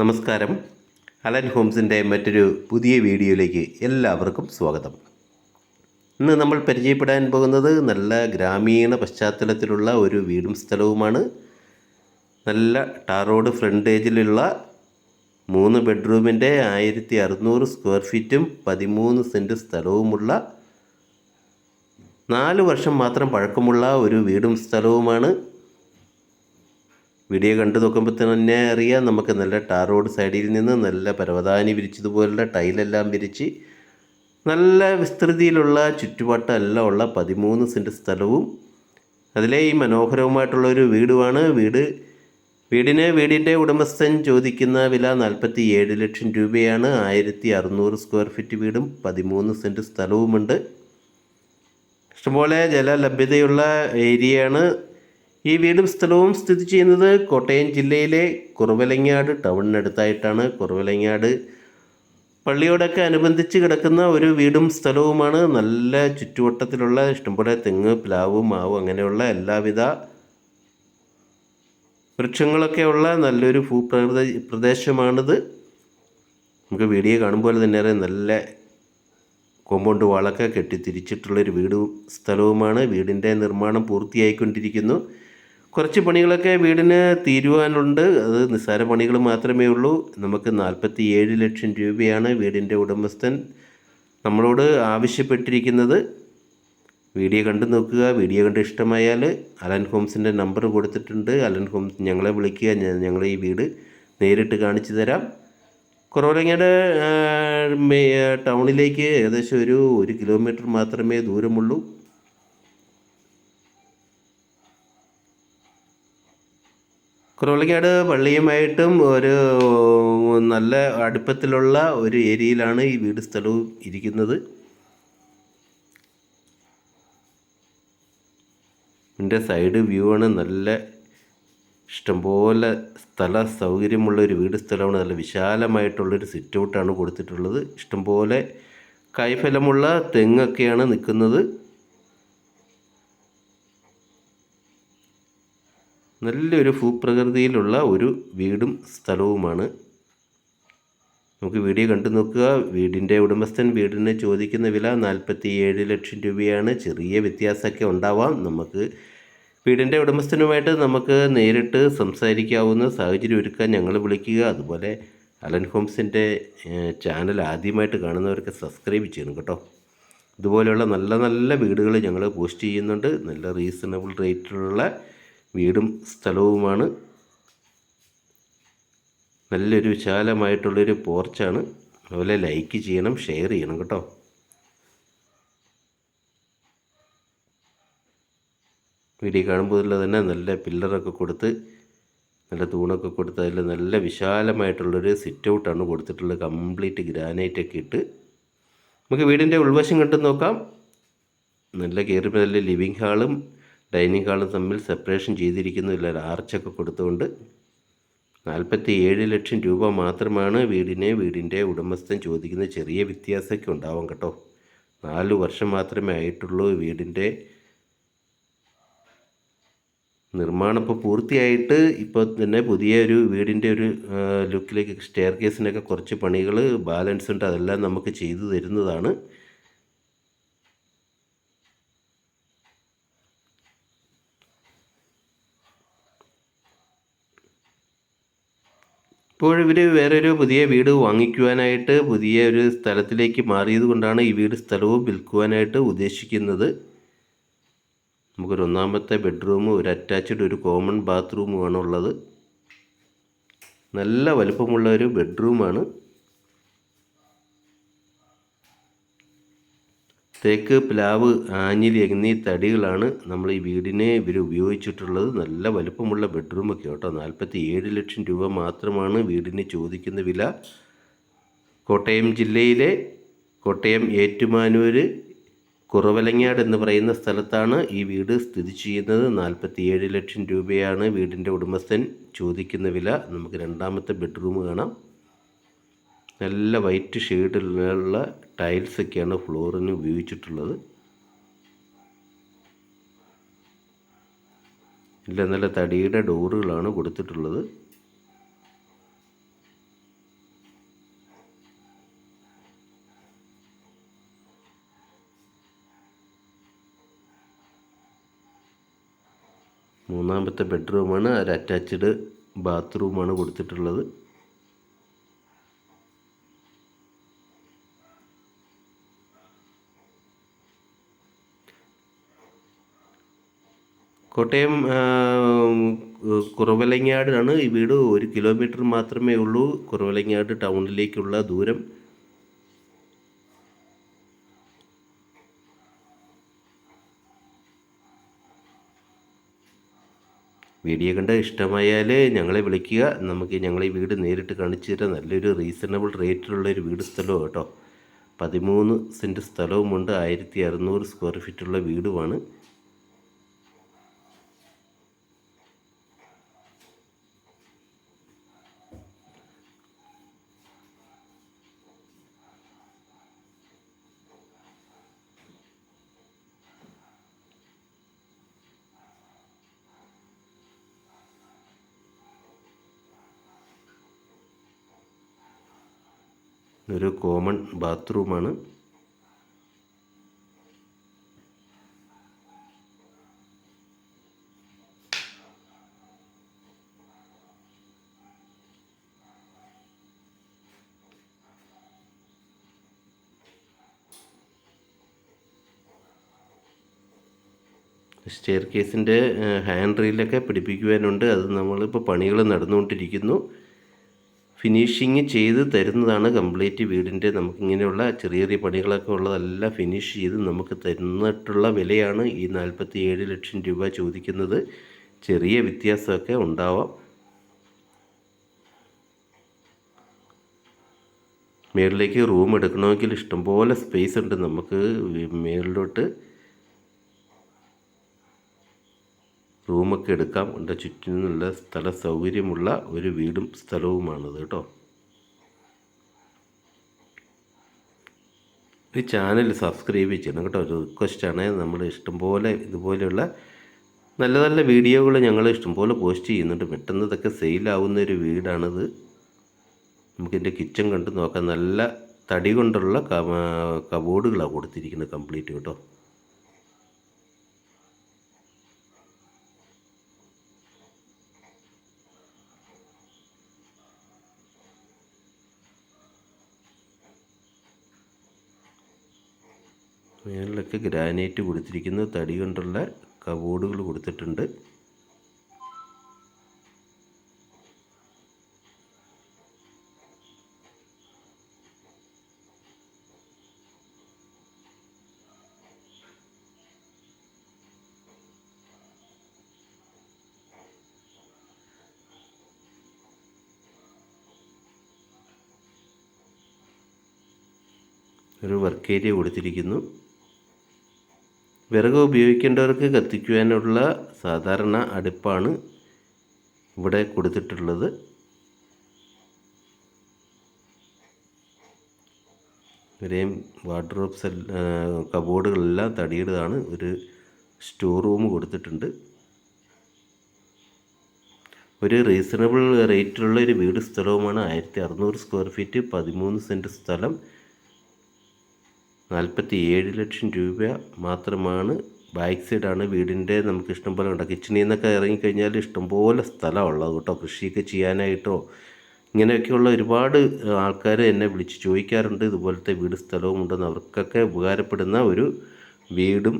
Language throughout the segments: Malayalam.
നമസ്കാരം. അലൻ ഹോംസിന്റെ മറ്റൊരു പുതിയ വീഡിയോയിലേക്ക് എല്ലാവർക്കും സ്വാഗതം. ഇന്ന് നമ്മൾ പരിചയപ്പെടാൻ പോകുന്നത് നല്ല ഗ്രാമീണ പശ്ചാത്തലത്തിലുള്ള ഒരു വീടും സ്ഥലവുമാണ്. നല്ല ടാർ റോഡ് ഫ്രണ്ടേജിലുള്ള മൂന്ന് ബെഡ്റൂമിന്റെ ആയിരത്തി അറുന്നൂറ് സ്ക്വയർ ഫീറ്റും പതിമൂന്ന് സെന്റ് സ്ഥലവുമുള്ള നാല് വർഷം മാത്രം പഴക്കമുള്ള ഒരു വീടും സ്ഥലവുമാണ്. വീഡിയോ കണ്ടു നോക്കുമ്പോൾ തന്നെ അറിയാം. നമുക്ക് നല്ല ടാർ റോഡ് സൈഡിൽ നിന്ന് നല്ല പരവതാനി വിരിച്ചതുപോലുള്ള ടൈലെല്ലാം വിരിച്ച് നല്ല വിസ്തൃതിയിലുള്ള ചുറ്റുപാട്ടെല്ലാം ഉള്ള പതിമൂന്ന് സെന്റ് സ്ഥലവും അതിലെ ഈ മനോഹരവുമായിട്ടുള്ള ഒരു വീടുമാണ്. വീട് വീടിന് വീടിന്റെ ഉടമസ്ഥൻ ചോദിക്കുന്ന വില നാൽപ്പത്തി ഏഴ് ലക്ഷം രൂപയാണ്. ആയിരത്തി അറുന്നൂറ് സ്ക്വയർ ഫീറ്റ് വീടും പതിമൂന്ന് സെന്റ് സ്ഥലവുമുണ്ട്. ഇഷ്ടംപോലെ ജലലഭ്യതയുള്ള ഏരിയയാണ്. ഈ വീടും സ്ഥലവും സ്ഥിതി ചെയ്യുന്നത് കോട്ടയം ജില്ലയിലെ കുറവലങ്ങാട് ടൗണിനടുത്തായിട്ടാണ്. കുറവലങ്ങാട് പള്ളിയോടൊക്കെ അനുബന്ധിച്ച് കിടക്കുന്ന ഒരു വീടും സ്ഥലവുമാണ്. നല്ല ചുറ്റുവട്ടത്തിലുള്ള ഇഷ്ടംപോലെ തെങ്ങ് പ്ലാവ് മാവ് അങ്ങനെയുള്ള എല്ലാവിധ വൃക്ഷങ്ങളൊക്കെ ഉള്ള നല്ലൊരു ഭൂപ്രകൃതി പ്രദേശമാണിത്. നമുക്ക് വീഡിയോ കാണുമ്പോൾ തന്നെ നല്ല കോമ്പൗണ്ട് വാളൊക്കെ കെട്ടിത്തിരിച്ചിട്ടുള്ളൊരു വീടും സ്ഥലവുമാണ്. വീടിന്റെ നിർമ്മാണം പൂർത്തിയായിക്കൊണ്ടിരിക്കുന്നു. കുറച്ച് പണികളൊക്കെ വീടിന് തീരുവാനുണ്ട്. അത് നിസ്സാര പണികൾ മാത്രമേ ഉള്ളൂ. നമുക്ക് നാൽപ്പത്തി ഏഴ് ലക്ഷം രൂപയാണ് വീടിന്റെ ഉടമസ്ഥൻ നമ്മളോട് ആവശ്യപ്പെട്ടിരിക്കുന്നത്. വീഡിയോ കണ്ടു നോക്കുക. വീഡിയോ കണ്ട് ഇഷ്ടമായാൽ അലൻ ഹോംസിന്റെ നമ്പർ കൊടുത്തിട്ടുണ്ട്. അലൻ ഹോംസ് ഞങ്ങളെ വിളിക്കുക. ഞങ്ങൾ ഈ വീട് നേരിട്ട് കാണിച്ചു തരാം. കുറവലങ്ങയുടെ ടൗണിലേക്ക് ഏകദേശം ഒരു ഒരു കിലോമീറ്റർ മാത്രമേ ദൂരമുള്ളൂ. കുറവലങ്ങാട് പള്ളിയുമായിട്ടും ഒരു നല്ല അടുപ്പത്തിലുള്ള ഒരു ഏരിയയിലാണ് ഈ വീട് സ്ഥലവും ഇരിക്കുന്നത്. ഇതിന്റെ സൈഡ് വ്യൂ ആണ് നല്ല ഇഷ്ടംപോലെ സ്ഥല സൗകര്യമുള്ള ഒരു വീട് സ്ഥലമാണ്. നല്ല വിശാലമായിട്ടുള്ളൊരു സിറ്റ് ഔട്ടാണ് കൊടുത്തിട്ടുള്ളത്. ഇഷ്ടംപോലെ കായ്ഫലമുള്ള തെങ്ങൊക്കെയാണ് നിൽക്കുന്നത്. നല്ലൊരു ഭൂപ്രകൃതിയിലുള്ള ഒരു വീടും സ്ഥലവുമാണ്. നമുക്ക് വീഡിയോ കണ്ടു നോക്കുക. വീടിന്റെ ഉടമസ്ഥൻ വീടിന് ചോദിക്കുന്ന വില നാൽപ്പത്തി ഏഴ് ലക്ഷം രൂപയാണ്. ചെറിയ വ്യത്യാസമൊക്കെ ഉണ്ടാവാം. നമുക്ക് വീടിന്റെ ഉടമസ്ഥനുമായിട്ട് നമുക്ക് നേരിട്ട് സംസാരിക്കാവുന്ന സാഹചര്യം ഒരുക്കാൻ ഞങ്ങൾ വിളിക്കുക. അതുപോലെ അലൻ ഹോംസിന്റെ ചാനൽ ആദ്യമായിട്ട് കാണുന്നവർക്ക് സബ്സ്ക്രൈബ് ചെയ്യണം കേട്ടോ. ഇതുപോലെയുള്ള നല്ല നല്ല വീടുകൾ ഞങ്ങൾ പോസ്റ്റ് ചെയ്യുന്നുണ്ട്. നല്ല റീസണബിൾ റേറ്റിലുള്ള വീടും സ്ഥലവുമാണ്. നല്ലൊരു വിശാലമായിട്ടുള്ളൊരു പോർച്ചാണ്. അതുപോലെ ലൈക്ക് ചെയ്യണം ഷെയർ ചെയ്യണം കേട്ടോ. വീഡിയോ കാണുമ്പോൾ തന്നെ നല്ല പില്ലറൊക്കെ കൊടുത്ത് നല്ല തൂണൊക്കെ കൊടുത്ത് അതിൽ നല്ല വിശാലമായിട്ടുള്ളൊരു സിറ്റ് ഔട്ടാണ് കൊടുത്തിട്ടുള്ളത്. കംപ്ലീറ്റ് ഗ്രാനൈറ്റ് ഒക്കെ ഇട്ട്. നമുക്ക് വീടിന്റെ ഉൾവശം കണ്ടു നോക്കാം. നല്ല കയറിപ്പോൾ നല്ല ലിവിങ് ഹാളും ഡൈനിങ് ഹാളും തമ്മിൽ സെപ്പറേഷൻ ചെയ്തിരിക്കുന്നില്ല ആർച്ചൊക്കെ കൊടുത്തുകൊണ്ട് നാൽപ്പത്തി ഏഴ് ലക്ഷം രൂപ മാത്രമാണ് വീടിനെ വീടിന്റെ ഉടമസ്ഥൻ ചോദിക്കുന്ന ചെറിയ വ്യത്യാസമൊക്കെ ഉണ്ടാവും കേട്ടോ. നാല് വർഷം മാത്രമേ ആയിട്ടുള്ളൂ വീടിന്റെ നിർമ്മാണം. ഇപ്പോൾ പൂർത്തിയായിട്ട് ഇപ്പോൾ തന്നെ പുതിയ ഒരു വീടിന്റെ ഒരു ലുക്കിലേക്ക് സ്റ്റെയർ കേസിനൊക്കെ കുറച്ച് പണികൾ ബാലൻസ് ഉണ്ട്. അതെല്ലാം നമുക്ക് ചെയ്തു തരുന്നതാണ്. ഇപ്പോൾ ഇവർ വേറൊരു പുതിയ വീട് വാങ്ങിക്കുവാനായിട്ട് പുതിയ ഒരു സ്ഥലത്തിലേക്ക് മാറിയത് കൊണ്ടാണ് ഈ വീട് സ്ഥലവും വിൽക്കുവാനായിട്ട് ഉദ്ദേശിക്കുന്നത്. നമുക്കൊരു ഒന്നാമത്തെ ബെഡ്റൂം ഒരു അറ്റാച്ച്ഡ് ഒരു കോമൺ ബാത്റൂമുമാണ് ഉള്ളത് നല്ല വലുപ്പമുള്ള ഒരു ബെഡ്റൂമാണ്. തേക്ക് പ്ലാവ് ആഞ്ഞിലി എന്നീ തടികളാണ് നമ്മൾ ഈ വീടിനെ ഇവർ ഉപയോഗിച്ചിട്ടുള്ളത്. നല്ല വലുപ്പമുള്ള ബെഡ്റൂമൊക്കെ കേട്ടോ. നാൽപ്പത്തി ഏഴ് ലക്ഷം രൂപ മാത്രമാണ് വീടിന് ചോദിക്കുന്ന വില. കോട്ടയം ജില്ലയിലെ കോട്ടയം ഏറ്റുമാനൂർ കുറവലങ്ങാട് എന്ന് പറയുന്ന സ്ഥലത്താണ് ഈ വീട് സ്ഥിതി ചെയ്യുന്നത്. നാൽപ്പത്തി ഏഴ് ലക്ഷം രൂപയാണ് വീടിന്റെ ഉടമസ്ഥൻ ചോദിക്കുന്ന വില. നമുക്ക് രണ്ടാമത്തെ ബെഡ്റൂം കാണാം. നല്ല വൈറ്റ് ഷെയ്ഡിലുള്ള ടൈൽസൊക്കെയാണ് ഫ്ലോറിന് ഉപയോഗിച്ചിട്ടുള്ളത്. നല്ല നല്ല തടിയുടെ ഡോറുകളാണ് കൊടുത്തിട്ടുള്ളത്. മൂന്നാമത്തെ ബെഡ്റൂമാണ്. ഒരു അറ്റാച്ച്ഡ് ബാത്റൂമാണ് കൊടുത്തിട്ടുള്ളത്. കോട്ടയം ആ, കുറവലങ്ങാടാണ് ഈ വീട്. ഒരു കിലോമീറ്റർ മാത്രമേ ഉള്ളൂ കുറവലങ്ങാട് ടൗണിലേക്കുള്ള ദൂരം. വീഡിയോ കണ്ട് ഇഷ്ടമായാൽ ഞങ്ങളെ വിളിക്കുക. നമുക്ക് ഞങ്ങളെ വീട് നേരിട്ട് കാണിച്ചു തരാം. നല്ലൊരു റീസണബിൾ റേറ്റിലുള്ള ഒരു വീട് സ്ഥലവും കേട്ടോ. പതിമൂന്ന് സെന്റ് സ്ഥലവുമുണ്ട്. ആയിരത്തി അറുന്നൂറ് സ്ക്വയർ ഫീറ്റുള്ള വീടുമാണ്. ഒരു കോമൺ ബാത്റൂമാണ്. സ്റ്റെയർ കേസിന്റെ ഹാൻഡ് റീലൊക്കെ പിടിപ്പിക്കുവാനുണ്ട്. അത് നമ്മളിപ്പോൾ പണികൾ നടന്നുകൊണ്ടിരിക്കുന്നു. ഫിനിഷിങ് ചെയ്ത് തരുന്നതാണ് കംപ്ലീറ്റ് വീടിന്റെ നമുക്കിങ്ങനെയുള്ള ചെറിയ ചെറിയ പണികളൊക്കെ ഉള്ളതെല്ലാം ഫിനിഷ് ചെയ്ത് നമുക്ക് തന്നിട്ടുള്ള വിലയാണ് ഈ നാൽപ്പത്തി ഏഴ് ലക്ഷം രൂപ ചോദിക്കുന്നത്. ചെറിയ വ്യത്യാസമൊക്കെ ഉണ്ടാവാം. മേളിലേക്ക് റൂം എടുക്കണമെങ്കിൽ ഇഷ്ടംപോലെ സ്പേസ് ഉണ്ട് നമുക്ക് മേളിലോട്ട്. റൂമൊക്കെ എടുക്കാം. ഉണ്ട് ചുറ്റിനുള്ള സ്ഥല സൗകര്യമുള്ള ഒരു വീടും സ്ഥലവുമാണത് കേട്ടോ. ഈ ചാനൽ സബ്സ്ക്രൈബ് ചെയ്യണം കേട്ടോ. ഒരു റിക്വസ്റ്റാണ് നമ്മൾ ഇഷ്ടംപോലെ ഇതുപോലെയുള്ള നല്ല നല്ല വീഡിയോകൾ ഞങ്ങൾ ഇഷ്ടംപോലെ പോസ്റ്റ് ചെയ്യുന്നുണ്ട്. പെട്ടെന്ന് ഇതൊക്കെ സെയിലാവുന്ന ഒരു വീടാണിത്. നമുക്കിന്റെ കിച്ചൺ കണ്ട് നോക്കാം. നല്ല തടി കൊണ്ടുള്ള കബോർഡുകളാണ് കൊടുത്തിരിക്കുന്നത് കംപ്ലീറ്റ് കേട്ടോ. മേളിലൊക്കെ ഗ്രാനൈറ്റ് കൊടുത്തിരിക്കുന്നു തടി കൊണ്ടുള്ള കബോർഡുകൾ കൊടുത്തിട്ടുണ്ട്. ഒരു വർക്ക് ഏരിയ കൊടുത്തിരിക്കുന്നു. വിറക് ഉപയോഗിക്കേണ്ടവർക്ക് കത്തിക്കുവാനുള്ള സാധാരണ അടുപ്പാണ് ഇവിടെ കൊടുത്തിട്ടുള്ളത്. ഇവരെയും വാർഡ്രോബ്സ് കബോർഡുകളെല്ലാം തടിയുടേതാണ്. ഒരു സ്റ്റോർ റൂം കൊടുത്തിട്ടുണ്ട്. ഒരു റീസണബിൾ റേറ്റിലുള്ള ഒരു വീട് സ്ഥലവുമാണ് ആയിരത്തി അറുന്നൂറ് സ്ക്വയർ ഫീറ്റ് പതിമൂന്ന് സെന്റ് സ്ഥലം. നാൽപ്പത്തി ഏഴ് ലക്ഷം രൂപ മാത്രമാണ് ബാക്ക് സൈഡാണ് വീടിന്റെ നമുക്ക് ഇഷ്ടംപോലെ ഉണ്ട്. കിച്ചണിൽ നിന്നൊക്കെ ഇറങ്ങിക്കഴിഞ്ഞാൽ ഇഷ്ടംപോലെ സ്ഥലമുള്ളത് കേട്ടോ. കൃഷിയൊക്കെ ചെയ്യാനായിട്ടോ ഇങ്ങനെയൊക്കെയുള്ള ഒരുപാട് ആൾക്കാർ എന്നെ വിളിച്ച് ചോദിക്കാറുണ്ട്. ഇതുപോലത്തെ വീട് സ്ഥലവും ഉണ്ടെന്ന് അവർക്കൊക്കെ ഉപകാരപ്പെടുന്ന ഒരു വീടും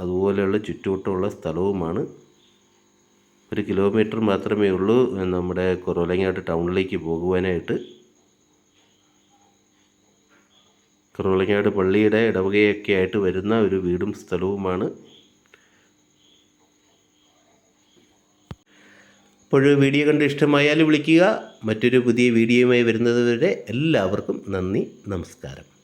അതുപോലെയുള്ള ചുറ്റുവട്ടമുള്ള സ്ഥലവുമാണ്. ഒരു കിലോമീറ്റർ മാത്രമേ ഉള്ളൂ. നമ്മുടെ കുറവലങ്ങാട് ടൗണിലേക്ക് പോകുവാനായിട്ട് കുറവലങ്ങാട് പള്ളിയുടെ ഇടവകയൊക്കെ ആയിട്ട് വരുന്ന ഒരു വീടും സ്ഥലവുമാണ്. അപ്പോൾ വീഡിയോ കണ്ട് ഇഷ്ടമായാൽ വിളിക്കുക. മറ്റൊരു പുതിയ വീഡിയോയുമായി വരുന്നത് വരെ എല്ലാവർക്കും നന്ദി നമസ്കാരം.